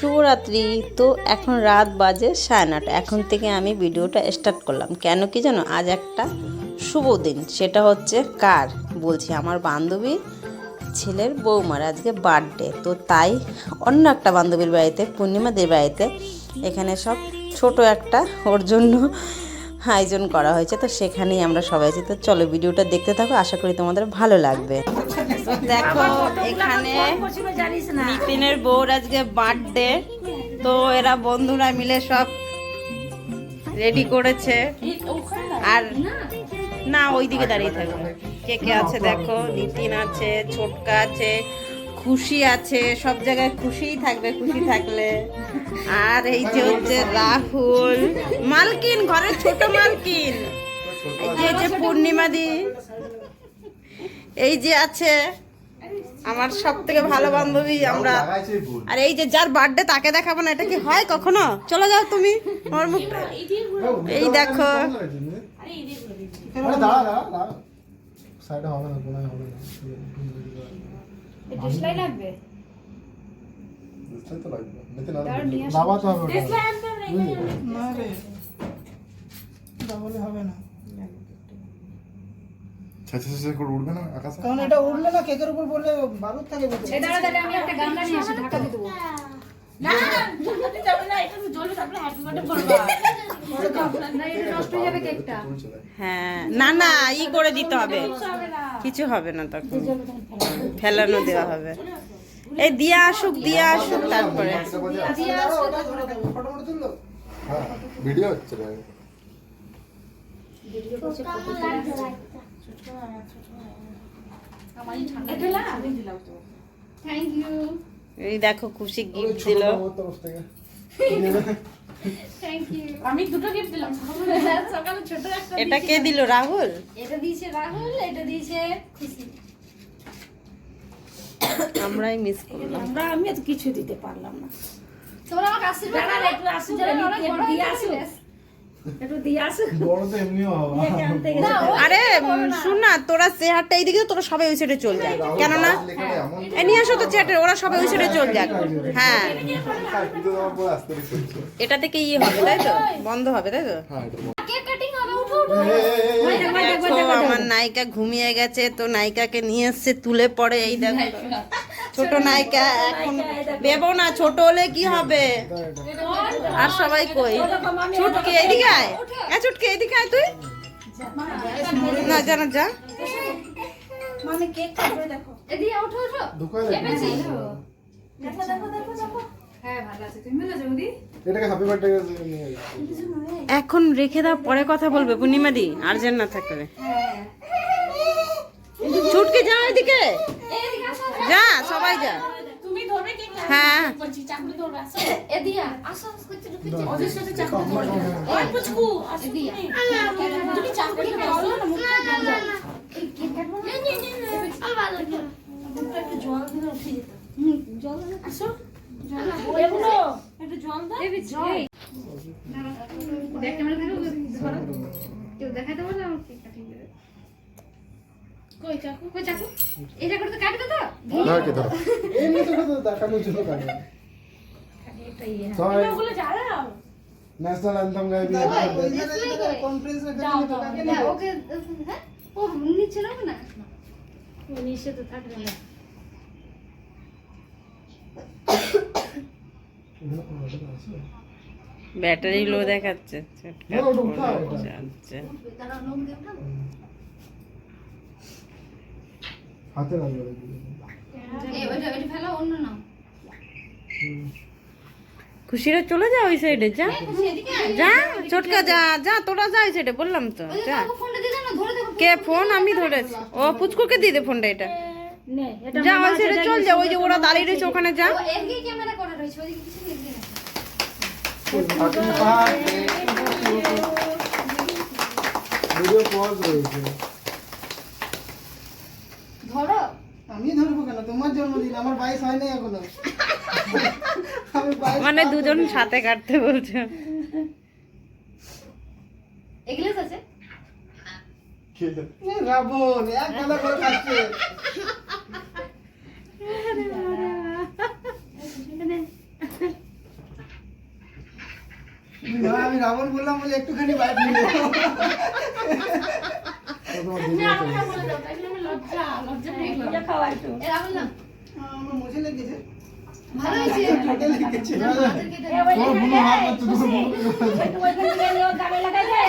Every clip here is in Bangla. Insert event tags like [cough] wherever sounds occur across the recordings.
শুভরাত্রি। তো এখন রাত বাজে সাড়ে নটা। এখন থেকে আমি ভিডিওটা স্টার্ট করলাম। কেন কি জানো? আজ একটা শুভ দিন। সেটা হচ্ছে কার? বলছি আমার বান্ধবী ছেলের বৌমার আজকে বার্থডে তো তাই অন্য একটা বান্ধবীর বাড়িতে, পূর্ণিমাদের বাড়িতে এখানে সব ছোট একটা ওর জন্য আয়োজন করা হয়েছে, তো সেখানেই আমরা সবাই আছি। তো চলো ভিডিওটা দেখতে থাকো, আশা করি তোমাদের ভালো লাগবে। দেখো, এখানে নিতিনের বউর আজকে বার্থডে তো এরা বন্ধুরা মিলে সব রেডি করেছে। আর না, ওইদিকে দাঁড়িয়ে থাকবে কে কে আছে দেখো? নিতিন আছে, ছোটকা আছে খুশি আছে, সব জায়গায় খুশিই থাকবে, খুশি থাকলে। আর এই যে হচ্ছে রাহুল, মালকিন, ঘরের ছোট মালকিন। এই যে যে পূর্ণিমা দি। এই যে আছে আমার সব থেকে ভালো বান্ধবী আমরা। আর এই যে যার বার্থডে তাকে দেখাবো না, এটা কি হয় কখনো? চলে যাও তুমি আমার মুখটা। এই দেখো। দাঁড়া দাঁড়া না দেশলাই লাগবে? বুঝতেই তো লাগবে। নিতে না বাবা হবে ওটা। আনতে না রে। তাহলে হবে না। ছেঁচে ছেঁচে করে উঠবে না আকাশে? কারণ এটা উঠলে না কেকের উপর বললে বারুদ থাকে বলছে এই দাঁড়া দাঁড়া আমি একটা গামলা নিয়ে আসি ঢাকা দিয়ে দেবো। না ঢাকাতে যাবে না এটা তো জ্বলবে হ্যাপি বার্থডে বলবা না এটা নষ্ট হয়ে যাবে কেকটা হ্যাঁ না না ই করে দিতে হবে। কিছু হবে না তখন। ফেলানো দেওয়া হবে। এই দিয়ে আসুক দিয়ে আসুক তারপরে। ভিডিও হচ্ছে এটা না দিলাম তো থ্যাংক ইউ এই দেখো খুশি গিফট দিল। আমি দুটো গিফট দিলাম। সকালে ছোট একটা এটা কে দিল রাহুল? এটা দিয়েছে রাহুল এটা দিয়েছে খুশি। আমরাই মিস করলাম। আমরা আমি তো কিছু দিতে পারলাম না। তোমরা আমাকে আশীর্বাদ করো। আশীর্বাদ দিয়ে আসো। আরে বড় না। শুন না তোরা চেহারটা এইদিকে তোরা সবাই ওই সাইডে চল যায় কেননা এ নিয়ে আসো তো ওরা সবাই ওই সাইডে চল যাক। হ্যাঁ। এটা থেকে ইয়ে হবে তাই তো? বন্ধ হবে তাই তো? হ্যাঁ আমার নায়িকা ঘুমিয়ে গেছে তো নায়িকাকে নিয়ে এসছে তুলে পড়ে এই দেখো। ছোট নায়িকা এখন দেবো না ছোট হলে কি হবে? আর সবাই কই? ছুটকে এদিকে আয়। হ্যাঁ ছুটকে এদিকে আয় তুই। না জানা যা। মানে কেক কাটবে দেখো। এদিকে দেখো দেখো দেখো। দেখো হ্যাঁ। এখন রেখে দাও পরে কথা বলবে পূর্ণিমা দি আর্জেন্ট না থাকবে ছুটকে যা এদিকে। যা সবাই যা। তুমি ধরবে কেক হ্যাঁ। বলছি চাকরি ধরবে আসো। এদিকে আসো আসো করতে ওদের সাথে চাকরি ধরবে। ওই পুচকু আসো এদিকে তুমি চাকরি খাওয়ালো না মুখ দেখাতে করে কই চাকু? কই চাকু? এটা করে তো কাটবে তো? না কি ধরো। এমনি তো তো দেখানোর জন্য কাটে সবাই ওগুলো জানাও ন্যাশনাল অ্যান্থেম গাইবি কনফারেন্স দাও দাও ওকে হ্যাঁ? ও নিচে নামবে না ও নিচে তো থাকবে না। ব্যাটারি লো দেখাচ্ছে। আচ্ছা, আচ্ছা দাঁড়াও লোক দিয়ে উঠাবো হাতে লাগবে খুশিরা চলে যা ওই সাইডে যা। খুশি এদিকে আয়। যা ছোটকা যা যা তোরা যা ওই সাইডে বললাম তো যা কে ফোন আমি ধরেছি। ও পুচকুকে দিয়ে দে ফোনটা এটা। যা ওই সাইডে চল যা ওই যে ওরা দাঁড়িয়ে রয়েছে ওখানে যা। ক্যামেরা করা রয়েছে ওইদিকে কিছু নেই ভিডিও পজ রয়েছে। ধরো। আমি ধরবো কেন? তোমার জন্মদিন আমার বাইশ হয়নি এখনও। আমি মানে দুজন সাথে কাটতে বলছে। এগুলো আছে? এ রাবণ এক গাদা করে খাচ্ছে। এখানে রাবণ বললাম বলে একটুখানি বাইক লজ্জা, লজ্জা পেয়ে না, আমার লেগেছে। ভালো হয়েছে।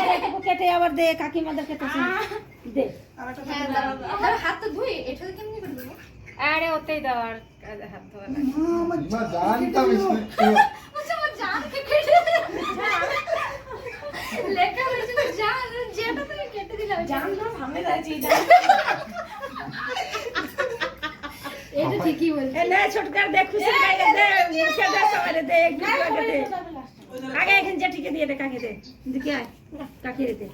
লেগেছে কেটে আবার দে কাকিমাদের দে। একটা হ্যাঁ, হাত তো ধুই, এটা কেমনি করে দেবো? আরে ওতেই দাও আর হাত ধোয়া জানতাম স্কুল বলছে, আমার জানকে কেটে দিলে। লেখা হয়েছিল জান, যেটা তুমি কেটে দিলে, ওই জান। এটা ঠিকই বলছে। এ নে ছোটকার দে খুশি গাইলে দে মুখে দে সবাই দে একটু আগে দে আগে এখানে জেঠিকে দিয়ে দে কাকে দে দেখি আয় কাকে দে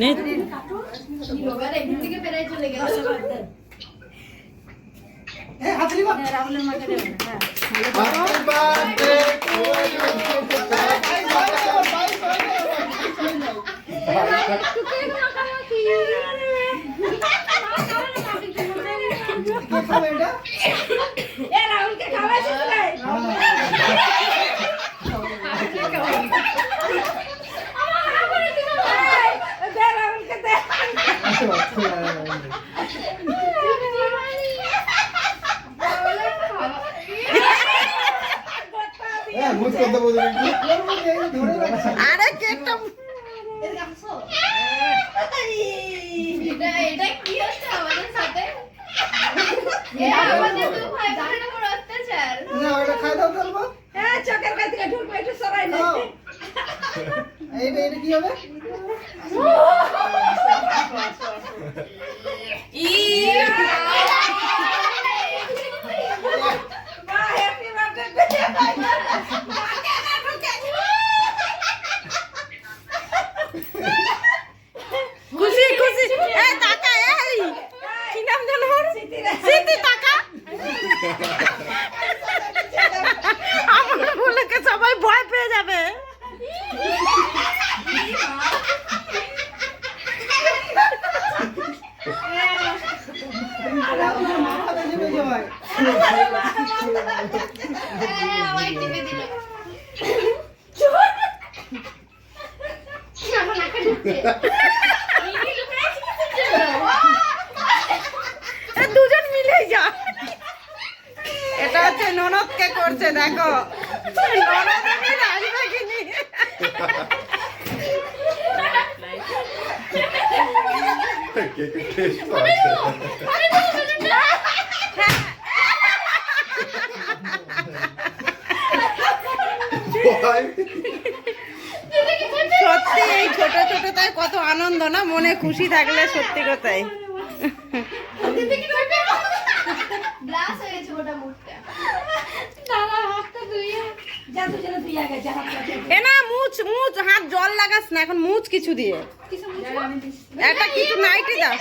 নে কি হবে, আর এখান থেকে বেরাই চলে গেল। এ হাতলি মা রাহুলের মাকে দেবে না হ্যাঁ হ্যাপি বার্থডে টু ইউ একটু কেক মাখামাখি। কে খাবে এটা এ রাহুলকে খাওয়াইছিস রে আমার হাত করে দিল না। এই, দে রাহুলকে দে হ্যাঁ মুখ করতে বলছি ওর মধ্যে এই ধরে রাখছে আরে কেকটা এটা এটা কি হচ্ছে আমাদের সাথে এটা আমাদের দু ভাই বোনের উপর অত্যাচার না ওটা খাই দাও তাহলে মা এ চকের কাছ থেকে ঢুকবো একটু সরাই নে খাও এইটা এটা কি হবে? [laughs] মা হ্যাপি [laughs] বার্থডে খুশি খুশি এই টাকা এই কি নাম জানো ওর স্মৃতি টাকা আমার বলেকে সবাই ভয় পেয়ে যাবে মাথা বেজে বেজে ভাই হ্যাঁ আমায় টিপে দিল আমার নাকে ঢুকছে এ দুজন মিলেই যা। এটা হচ্ছে ননদকে করছে দেখো। ননদ আমি রাজবে কিনি কেকের টেস্ট তো আছে ভয় সত্যি এই ছোট ছোট তাই কত আনন্দ না? মনে খুশি থাকলে সত্যি কথাই। এ না মুছ মুছ হাত জল লাগাস না এখন মুছ কিছু দিয়ে। একটা কিছু নাইটি দাও।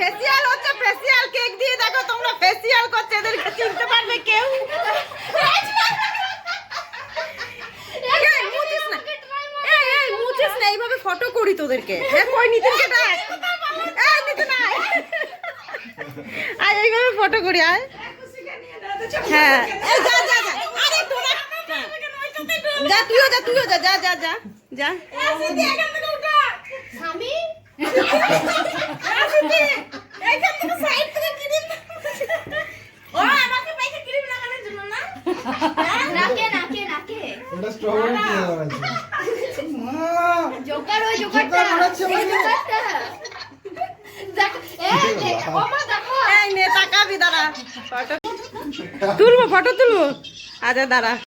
ফেসিয়াল হচ্ছে ফেসিয়াল কেক দিয়ে দেখো তোমরা ফেসিয়াল করছে এদেরকে চিনতে পারবে কেউ এই, মুছিস না। এই, এই, মুছিস না, এইভাবে ফটো করি তোদেরকে। হ্যাঁ কই নিতিনকে ডাক। এই নিতিন আয়। আয় এইভাবে ফটো করি আয়। হ্যাঁ। এই যা যা যা। আরে তোরা যা তুইও যা তুইও যা যা যা যা যা। স্বামী? [laughs] নাকে নাকে নাকে। ওটা স্ট্রবেরি ওই জোকারটা জোকার এই। জোকারটা। ফটো তুলবো ফটো তুলবো? আচ্ছা দাঁড়া।